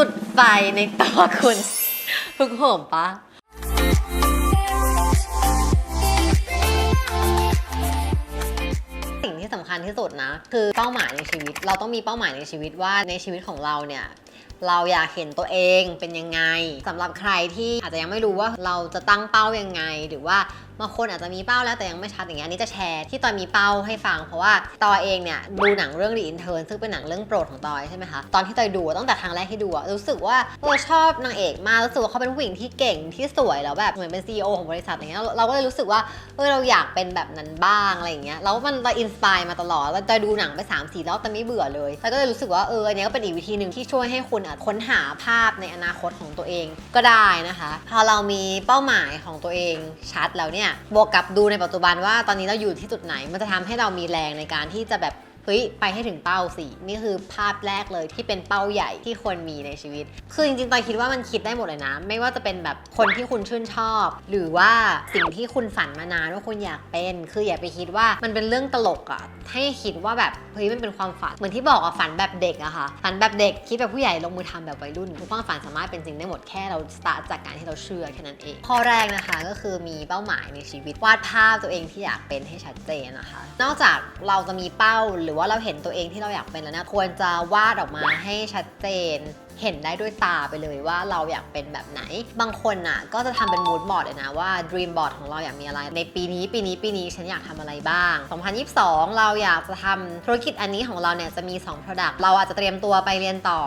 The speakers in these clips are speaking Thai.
จุดไฟในตัวคุณพึกโหมปะสิ่งที่สำคัญที่สุดนะ คือเป้าหมายในชีวิต เราต้องมีเป้าหมายในชีวิตว่าในชีวิตของเราเนี่ยเราอยากเห็นตัวเองเป็นยังไงสำหรับใครที่อาจจะยังไม่รู้ว่าเราจะตั้งเป้ายังไง หรือว่า บางคนอาจจะมีเป้าแล้วแต่ยังไม่ชัดอย่างเงี้ยอันนี้จะแชร์ที่ตอยมีเป้าให้ฟัง เพราะว่าตอยเองเนี่ยดูหนังเรื่อง The Intern ซึ่งเป็นหนังเรื่องโปรดของตอยใช่ไหมคะตอนที่ตอยดูตั้งแต่ครั้งแรกที่ดูรู้สึกว่าเออชอบนางเอกมากรู้สึกว่าเขาเป็นผู้หญิงที่เก่งที่สวยแล้วแบบเหมือนเป็น CEO ของบริษัทอย่างเงี้ยเราก็เลยรู้สึกว่าเออเราอยากเป็นแบบนั้นบ้างอะไรอย่างเงี้ยแล้วมันตอยอินสปายมาตลอดแล้วตอยดูหนังไป3ามสี่รอบแต่ไม่เบื่อเลยตอยก็เลยรู้สึกว่าเอออันนี้ก็เป็นอีกวิธีหนึ่งที่ช่วยให้คุณค้นหาภาพในอนาคตของตัวเองก็ได้นะคะ พอเรามีเป้าหมายของตัวเองชัดแล้วเนี่ยบวกกับดูในปัจจุบันว่าตอนนี้เราอยู่ที่จุดไหน มันจะทำให้เรามีแรงในการที่จะแบบ เฮ้ยไปให้ถึงเป้าสินี่คือภาพแรกเลยที่เป็นเป้าใหญ่ที่ควรมีในชีวิต คือจริงๆตอนคิดว่ามันคิดได้หมดเลยนะ ไม่ว่าจะเป็นแบบคนที่คุณชื่นชอบ หรือว่าสิ่งที่คุณฝันมานานว่าคุณอยากเป็น คืออย่าไปคิดว่ามันเป็นเรื่องตลกอะให้คิดว่าแบบเฮ้ยมันเป็นความฝันเหมือนที่บอกอะฝันแบบเด็กอะค่ะฝันแบบเด็กคิดแบบผู้ใหญ่ลงมือทำแบบวัยรุ่นทุกความฝันสามารถเป็นจริงได้หมดแค่เราสตาร์ทจากการที่เราเชื่อแค่นั้นเองข้อแรกนะคะก็คือมีเป้าหมายในชีวิตวาดภาพตัวเองที่อยากเป็นให้ชัดเจนนะคะ นอกจากเราจะมีเป้าหรือว่าเราเห็นตัวเองที่เราอยากเป็นแล้วนะควรจะวาดออกมาให้ชัดเจน เห็นได้ด้วยตาไปเลยว่าเราอยากเป็นแบบไหน บางคนน่ะก็จะทำเป็นมูดบอร์ดเลยนะว่า dream board ของเราอยากมีอะไร ในปีนี้ปีนี้ปีนี้ฉันอยากทำอะไรบ้าง 2022 เราอยากจะทำธุรกิจอันนี้ของเราเนี่ยจะมี 2 product เราอาจจะเตรียมตัวไปเรียนต่อ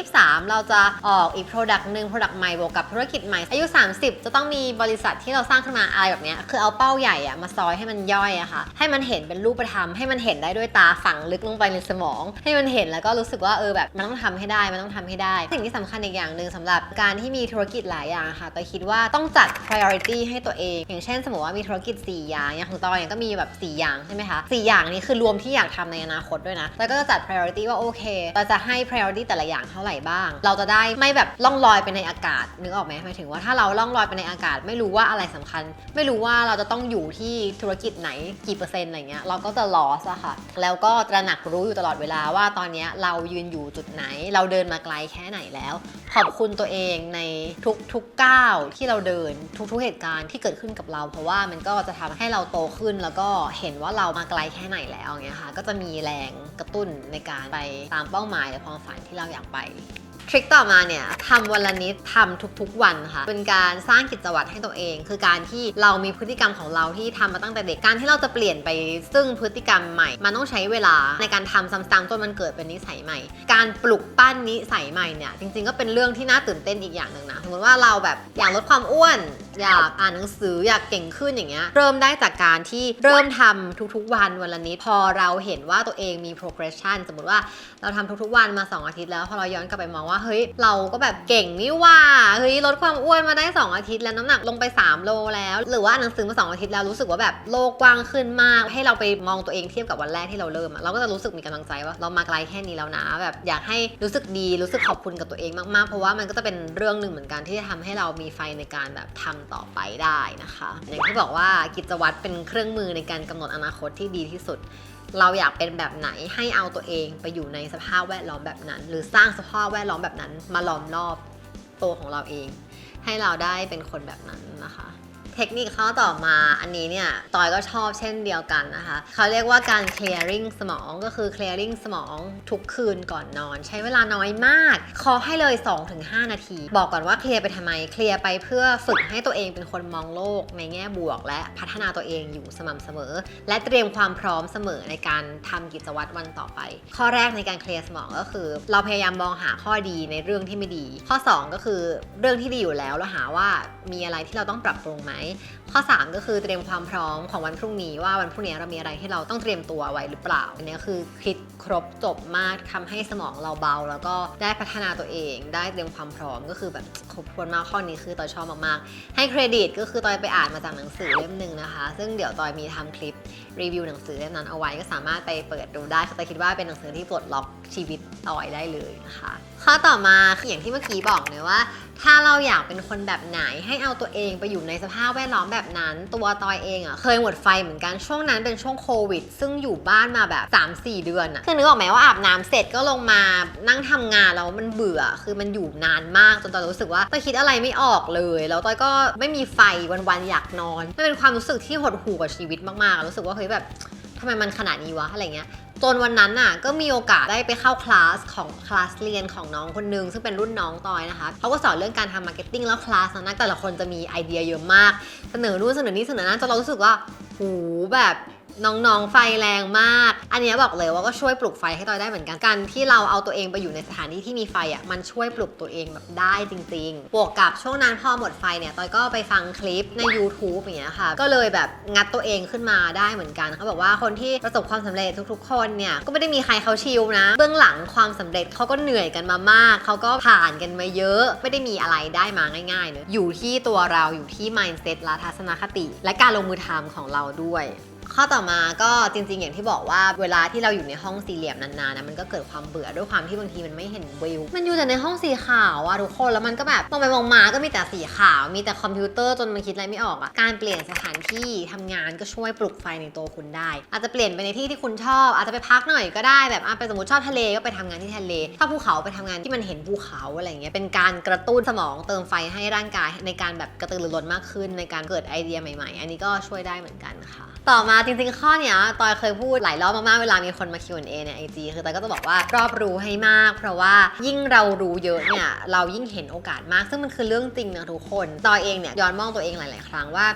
2023 เราจะออกอีก product หนึ่ง product ใหม่บวกกับธุรกิจใหม่ อายุ 30 จะต้องมีบริษัทที่เราสร้างขึ้นมาอะไรแบบเนี้ยคือเอาเป้าใหญ่อะมาซอยให้มันย่อยอะค่ะ ให้มันเห็นเป็นรูปธรรม ให้มันเห็นได้ด้วยตาฝังลึกลงไปในสมอง ให้มันเห็นแล้วก็รู้สึกว่าเออแบบมันต้องทำให้ได้ มันต้องทำให้ได้สิ่งที่สำคัญอีกอย่างหนึ่งสำหรับการที่มีธุรกิจหลายอย่างค่ะแต่คิดว่าต้องจัด priority ให้ตัวเอง อย่างเช่น สมมติว่ามีธุรกิจ 4 อย่างอย่างของตอยเนี่ยก็มีแบบ 4 อย่างใช่ไหมคะสอย่างนี้คือรวมที่อยากทำในอนาคตด้วยนะแล้วก็จะจัด priority ว่าโอเค เราจะให้ priority แต่ละอย่างเท่าไหร่บ้าง เราจะได้ไม่แบบล่องลอยไปในอากาศนึกออกไหมหมายถึงว่าถ้าเราล่องลอยไปในอากาศ ไม่รู้ว่าอะไรสำคัญ ไม่รู้ว่าเราจะต้องอยู่ที่ธุรกิจไหนกี่เปอร์เซ็นต์อะไรเงี้ยเราก็จะ loss อะค่ะแล้วก็ตระหนักรู้อยู่ตลอดเวลาว่าตอนนี้เรายืนอยู่จุดไหน เราเดินมาไกลแค่ไหนแล้ว ขอบคุณตัวเองในทุกๆุกก้าวที่เราเดินทุกๆเหตุการณ์ที่เกิดขึ้นกับเรา เพราะว่ามันก็จะทำให้เราโตขึ้นแล้วก็เห็นว่าเรามาไกลแค่ไหนแล้วอย่างเงี้ยค่ะก็จะมีแรงกระตุ้นในการไปตามเป้าหมายหรือความฝันที่เราอยากไป ทริคต่อมาเนี่ยทำวันละนิดทำทุกๆวันค่ะ เป็นการสร้างกิจวัตรให้ตัวเอง คือการที่เรามีพฤติกรรมของเราที่ทำมาตั้งแต่เด็กการที่เราจะเปลี่ยนไปซึ่งพฤติกรรมใหม่ มันต้องใช้เวลาในการทำซ้ำๆจนมันเกิดเป็นนิสัยใหม่ การปลุกปั้นนิสัยใหม่เนี่ยจริงๆก็เป็นเรื่องที่น่าตื่นเต้นอีกอย่างหนึ่งนะสมมติว่าเราแบบอยากลดความอ้วน อยากอ่านหนังสืออยากเก่งขึ้นอย่างเงี้ยเริ่มได้จากการที่เริ่มทำทุกๆ วันวันละนิดพอเราเห็นว่าตัวเองมี progression สมมติว่าเราทำทุกๆ วันมา 2 อาทิตย์แล้วพอเราย้อนกลับไปมองว่าเฮ้ยเราก็แบบเก่งนี่ว่าเฮ้ยลดความอ้วนมาได้ 2 อาทิตย์แล้วน้ำหนักลงไป 3 โลแล้ว หรือว่าหนังสือมา2อาทิตย์แล้วรู้สึกว่าแบบโลกกว้างขึ้นมาก ให้เราไปมองตัวเองเทียบกับวันแรกที่เราเริ่มเราก็จะรู้สึกมีกำลังใจว่าเรามาไกลแค่นี้แล้วนะ แบบอยากให้รู้สึกดีรู้สึกขอบคุณกับตัวเองมากๆ เพราะว่ามันก็จะเป็นเรื่องหนึ่งเหมือนกันที่จะทำให้เรามีไฟในการแบบทำต่อไปได้นะคะ อย่างที่บอกว่ากิจวัตรเป็นเครื่องมือในการกำหนดอนาคตที่ดีที่สุดเราอยากเป็นแบบไหนให้เอาตัวเองไปอยู่ในสภาพแวดล้อมแบบนั้น หรือสร้างสภาพแวดล้อมแบบนั้นมาล้อมรอบตัวของเราเอง ให้เราได้เป็นคนแบบนั้นนะคะ เทคนิคข้อต่อมาอันนี้เนี่ยตอยก็ชอบเช่นเดียวกันนะคะเขาเรียกว่าการ clearing สมองก็คือ clearing สมองทุกคืนก่อนนอน ใช้เวลาน้อยมากขอให้เลย 2-5 นาที บอกก่อนว่าเคลียร์ไปทำไมเคลียร์ไปเพื่อฝึกให้ตัวเองเป็นคนมองโลกในแง่บวก และพัฒนาตัวเองอยู่สม่ำเสมอ และเตรียมความพร้อมเสมอในการทำกิจวัตรวันต่อไป ข้อแรกในการเคลียร์สมองก็คือ เราพยายามมองหาข้อดีในเรื่องที่ไม่ดี ข้อ 2 ก็คือเรื่องที่ดีอยู่แล้วเราหาว่ามีอะไรที่เราต้องปรับปรุงไหมข้อ 3 ก็คือเตรียมความพร้อมของวันพรุ่งนี้ว่าวันพรุ่งนี้เรามีอะไรที่เราต้องเตรียมตัวไว้หรือเปล่า อันนี้คือคิดครบจบมากทำให้สมองเราเบา แล้วก็ได้พัฒนาตัวเอง ได้เตรียมความพร้อมก็คือแบบครบถ้วนมากข้อนี้คือตอยชอบมากๆ ให้เครดิตก็คือตอยไปอ่านมาจากหนังสือเล่มหนึ่งนะคะ ซึ่งเดี๋ยวตอยมีทำคลิปรีวิวหนังสือเล่มนั้นเอาไว้ก็สามารถไปเปิดดูได้คือตอยคิดว่าเป็นหนังสือที่ปลดล็อกชีวิตตอยได้เลยนะคะ ข้อต่อมาคืออย่างที่เมื่อกี้บอกเลยว่า ถ้าเราอยากเป็นคนแบบไหนให้เอาตัวเองไปอยู่ในสภาพแวดล้อมแบบนั้น ตัวตอยเองอะ่ะเคยหมดไฟเหมือนกันช่วงนั้นเป็นช่วงโควิด ซึ่งอยู่บ้านมาแบบ 3-4 เดือนอะ่ะคือนึกออกไหมว่าอาบน้ำเสร็จก็ลงมานั่งทำงานแล้วมันเบื่อคือมันอยู่นานมากจนตอยรู้สึกว่าตอยคิดอะไรไม่ออกเลยแล้วตอยก็ไม่มีไฟวันๆอยากนอนมันเป็นความรู้สึกที่หดหู่กับชีวิตมากๆรู้สึกว่าเฮ้ยแบบทำไมมันขนาดนี้วะอะไรเงี้ย จนวันนั้นน่ะก็มีโอกาสได้ไปเข้าคลาสของคลาสเรียนของน้องคนนึง ซึ่งเป็นรุ่นน้องตอยนะคะเขาก็สอนเรื่องการทำมาร์เก็ตติ้งแล้วคลาสนั้นแต่ละคนจะมีไอเดียเยอะมาก เสนอนู่นเสนอนี่เสนอนั้นจนเรารู้สึกว่าหูแบบ น้องๆ ไฟแรงมาก อันนี้บอกเลยว่าก็ช่วยปลุกไฟให้ตอยได้เหมือนกัน การที่เราเอาตัวเองไปอยู่ในสถานที่ที่มีไฟอะ มันช่วยปลุกตัวเองแบบได้จริงๆ บวกกับช่วงนั้นพอหมดไฟเนี่ยตอยก็ไปฟังคลิปใน YouTube อย่างเงี้ยค่ะ ก็เลยแบบงัดตัวเองขึ้นมาได้เหมือนกันเขาบอกว่าคนที่ประสบความสำเร็จทุกๆ คนเนี่ย ก็ไม่ได้มีใครเขาชิลนะ เบื้องหลังความสำเร็จเขาก็เหนื่อยกันมามาก เขาก็ผ่านกันมาเยอะ ไม่ได้มีอะไรได้มาง่ายๆเนอะอยู่ที่ตัวเราอยู่ที่ mindset และทัศนคติ และการลงมือทำของเราด้วย ข้อต่อมาก็จริงๆ อย่างที่บอกว่าเวลาที่เราอยู่ในห้องสี่เหลี่ยมนานๆนะมันก็เกิดความเบื่อด้วยความที่บางทีมันไม่เห็นวิว มันอยู่แต่ในห้องสีขาวอะทุกคนแล้วมันก็แบบมองไปมองมาก็มีแต่สีขาว มีแต่คอมพิวเตอร์จนมันคิดอะไรไม่ออกอะการเปลี่ยนสถานที่ทำงานก็ช่วยปลุกไฟในตัวคุณได้ อาจจะเปลี่ยนไปในที่ที่คุณชอบ อาจจะไปพักหน่อยก็ได้แบบอะไปสมมติชอบทะเลก็ไปทำงานที่ทะเล ถ้าภูเขาไปทำงานที่มันเห็นภูเขาอะไรเงี้ยเป็นการกระตุ้นสมองเติมไฟให้ร่างกายในการแบบกระตือรือร้นมากขึ้น ในการเกิดไอเดียใหม่ ๆ อันนี้ก็ช่วยได้เหมือนกันค่ะ ต่อมาจริงๆ ข้อเนี้ยตอยเคยพูดหลายรอบมากๆ เวลามีคนมา Q&A ในไอจีคือตอยก็จะบอกว่ารอบรู้ให้มาก เพราะว่ายิ่งเรารู้เยอะเนี่ยเรายิ่งเห็นโอกาสมาก ซึ่งมันคือเรื่องจริงนะทุกคนตอยเองเนี่ยย้อนมองตัวเองหลาย ๆ ครั้งว่า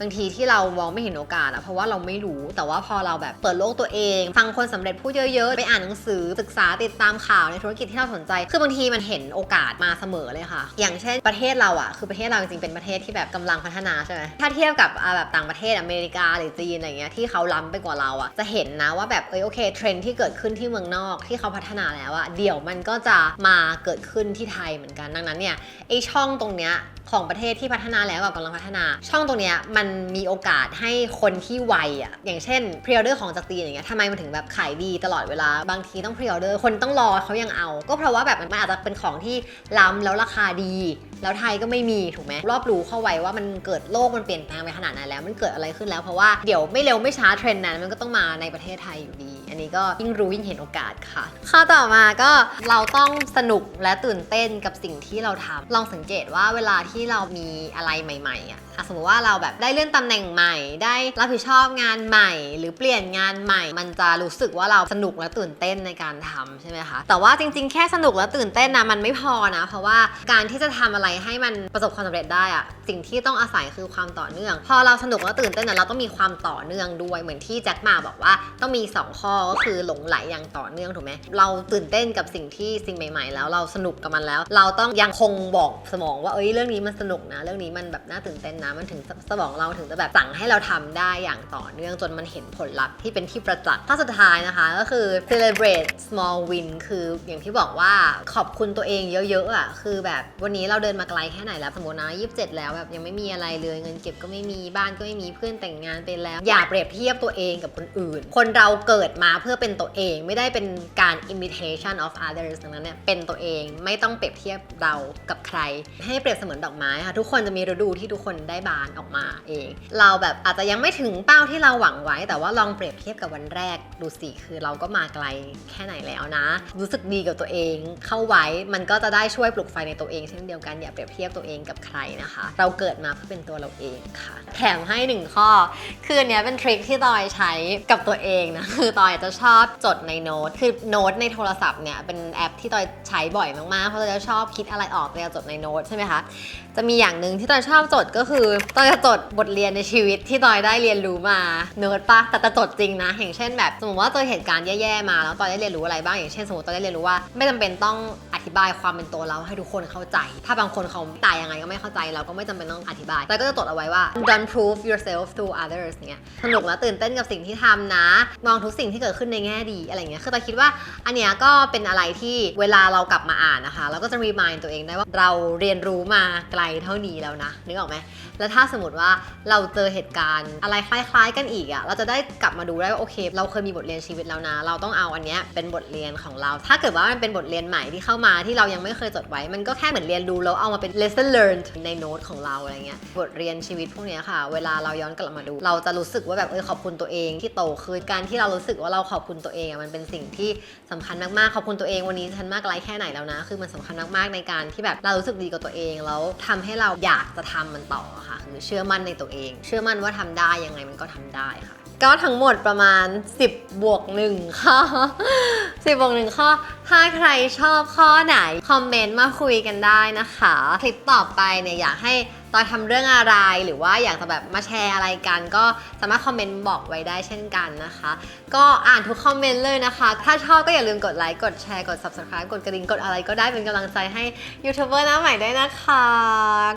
บางทีที่เรามองไม่เห็นโอกาสอะเพราะว่าเราไม่รู้ แต่ว่าพอเราแบบเปิดโลกตัวเอง ฟังคนสำเร็จพูดเยอะๆ ไปอ่านหนังสือศึกษาติดตามข่าวในธุรกิจที่เราสนใจ คือบางทีมันเห็นโอกาสมาเสมอเลยค่ะ อย่างเช่นประเทศเราอะคือประเทศเราจริงๆเป็นประเทศที่แบบกำลังพัฒนาใช่ไหมถ้าเทียบกับแบบต่างประเทศอเมริกาหรือจีนอะไรเงี้ยที่เขาล้ำไปกว่าเราอะจะเห็นนะว่าแบบเอยโอเคเทรนด์ที่เกิดขึ้นที่เมืองนอกที่เขาพัฒนาแล้วอะเดี๋ยวมันก็จะมาเกิดขึ้นที่ไทยเหมือนกันดังนั้นเนี่ยไอช่องตรงเนี้ย ของประเทศที่พัฒนาแล้วกับกำลังพัฒนา ช่องตรงนี้มันมีโอกาสให้คนที่ไวอะอย่างเช่นพรีออเดอร์ของจากจีนอย่างเงี้ยทำไมมันถึงแบบขายดีตลอดเวลาบางทีต้องพรีออเดอร์คนต้องรอเขายังเอา ก็เพราะว่าแบบมันอาจจะเป็นของที่ล้ำแล้วราคาดี แล้วไทยก็ไม่มีถูกไหมรอบรู้เข้าไว้ว่ามันเกิดโลกมันเปลี่ยนแปลงไปขนาดนั้นแล้ว มันเกิดอะไรขึ้นแล้วเพราะว่าเดี๋ยวไม่เร็วไม่ช้าเทรนด์นั้นมันก็ต้องมาในประเทศไทยอยู่ดี นี้ก็ยิ่งรู้ยิ่งเห็นโอกาสค่ะ ข้อต่อมาก็เราต้องสนุกและตื่นเต้นกับสิ่งที่เราทำลองสังเกตว่าเวลาที่เรามีอะไรใหม่ๆอะอะสมมติว่าเราแบบได้เลื่อนตำแหน่งใหม่ ได้รับผิดชอบงานใหม่ หรือเปลี่ยนงานใหม่ มันจะรู้สึกว่าเราสนุกและตื่นเต้นในการทำใช่ไหมคะ แต่ว่าจริงๆ แค่สนุกและตื่นเต้นนะมันไม่พอนะ เพราะว่าการที่จะทำอะไรให้มันประสบความสำเร็จได้อะ สิ่งที่ต้องอาศัยคือความต่อเนื่อง พอเราสนุกและตื่นเต้นนะเราต้องมีความต่อเนื่องด้วย เหมือนที่แจ็คมาบอกว่าต้องมีสองข้อก็คือหลงไหลอย่างต่อเนื่องถูกไหมเราตื่นเต้นกับสิ่งที่สิ่งใหม่ ๆ แล้วเราสนุกกับมันแล้ว เราต้องยังคงบอกสมองว่าเอ้ยเรื่องนี้มันสนุกนะ เรื่องนี้มันแบบน่าตื่นเต้นนะมันถึงสมองเราถึงจะแบบสั่งให้เราทำได้อย่างต่อเนื่องจนมันเห็นผลลัพธ์ที่เป็นที่ประจักษ์ข้อสุดท้ายนะคะ ก็คือ celebrate small win คืออย่างที่บอกว่าขอบคุณตัวเองเยอะๆอะคือแบบวันนี้เราเดินมาไกลแค่ไหนแล้วสมมตินะ27 แล้วแบบยังไม่มีอะไรเลยเงินเก็บก็ไม่มีบ้านก็ไม่มีเพื่อนแต่งงานไปแล้ว อย่าเปรียบเทียบตัวเองกับคนอื่น คนเราเกิดมาเพื่อเป็นตัวเองไม่ได้เป็นการ imitation of others ดังนั้นเนี่ยเป็นตัวเองไม่ต้องเปรียบเทียบเรากับใคร ให้เปรียบเสมือนดอกไม้ค่ะทุกคนจะมีฤดูที่ทุกคนได้บานออกมาเอง เราแบบอาจจะยังไม่ถึงเป้าที่เราหวังไว้ แต่ว่าลองเปรียบเทียบกับวันแรกดูสิคือเราก็มาไกลแค่ไหนแล้วนะ รู้สึกดีกับตัวเองเข้าไว้มันก็จะได้ช่วยปลุกไฟในตัวเองเช่นเดียวกันอย่าเปรียบเทียบตัวเองกับใครนะคะ เราเกิดมาเพื่อเป็นตัวเราเองค่ะ แถมให้หนึ่งข้อ คืออันเนี้ยเป็นทริคที่ตอยใช้กับตัวเองนะ คือตอยจะชอบจดในโน้ต คือโน้ตในโทรศัพท์เนี่ยเป็นแอปที่ตอยใช้บ่อยมากๆ เพราะตอยจะชอบคิดอะไรออกตอยจะจดในโน้ตใช่ไหมคะ จะมีอย่างหนึ่งที่ตอยชอบจดก็คือตอยจะจดบทเรียนในชีวิตที่ตอยได้เรียนรู้มาโน้ตปะแต่จะจดจริงนะอย่างเช่นแบบสมมติว่าเจอเหตุการณ์แย่ๆมาแล้วตอยได้เรียนรู้อะไรบ้างอย่างเช่นสมมติตอยได้เรียนรู้ว่า ไม่จำเป็นต้องอธิบายความเป็นตัวเราให้ทุกคนเข้าใจ ถ้าบางคนเขาตายยังไงก็ไม่เข้าใจเราก็ไม่จำเป็นต้องอธิบาย แต่ก็จะจดเอาไว้ว่า don't prove yourself to others เนี่ยสนุกและตื่นเต้นกับสิ่งที่ทำนะ มองทุกสิ่งที่เกิดขึ้นในแง่ดีอะไรเงี้ย คือแต่คิดว่าอันเนี้ยก็เป็นอะไรที่เวลาเรากลับมาอ่านนะคะ เราก็จะ remind ตัวเองได้ว่าเราเรียนรู้มาไกลเท่านี้แล้วนะ นึกออกไหม แล้วถ้าสมมติว่าเราเจอเหตุการณ์อะไรคล้าย ๆ กันอีกอะเราจะได้กลับมาดูได้ว่าโอเค เราเคยมีบทเรียนชีวิตแล้วนะ เราต้องเอาอันเนี้ยเป็นบทเรียนของเรา ถ้าเกิดว่ามันเป็นบทเรียนใหม่ที่เข้ามาที่เรายังไม่เคยจดไว้ มันก็แค่เหมือนเรียนรู้แล้วเอามาเป็น lesson learned ในโน้ตของเราอะไรเงี้ยบทเรียนชีวิตพวกนี้ค่ะ เวลาเราย้อนกลับมาดู เราจะรู้สึกว่าแบบเออขอบคุณตัวเองที่โตขึ้นการที่เรารู้สึกว่าเราขอบคุณตัวเองอะมันเป็นสิ่งที่สำคัญมากๆขอบคุณตัวเองวันนี้ฉันมากไรแค่ไหนแล้วนะ คือมันสำคัญมากๆในการที่แบบเรารู้สึกดีกับตัวเองแล้วทำให้เราอยากจะทำมันต่อค่ะคือเชื่อมั่นในตัวเอง เชื่อมั่นว่าทำได้ยังไงมันก็ทำได้ค่ะ ก็ทั้งหมดประมาณ 10 บวก1ข้อ10 บวก1ข้อ ถ้าใครชอบข้อไหน คอมเมนต์มาคุยกันได้นะคะ คลิปต่อไปเนี่ยอยากให้ตอนทำเรื่องอะไรหรือว่าอยากจะแบบมาแชร์อะไรกัน ก็สามารถคอมเมนต์บอกไว้ได้เช่นกันนะคะ ก็อ่านทุกคอมเมนต์เลยนะคะ ถ้าชอบก็อย่าลืมกดไลค์กดแชร์กด subscribe กดกระดิ่งกดอะไรก็ได้เป็นกำลังใจให้ยูทูบเบอร์หน้าใหม่ด้วยนะคะ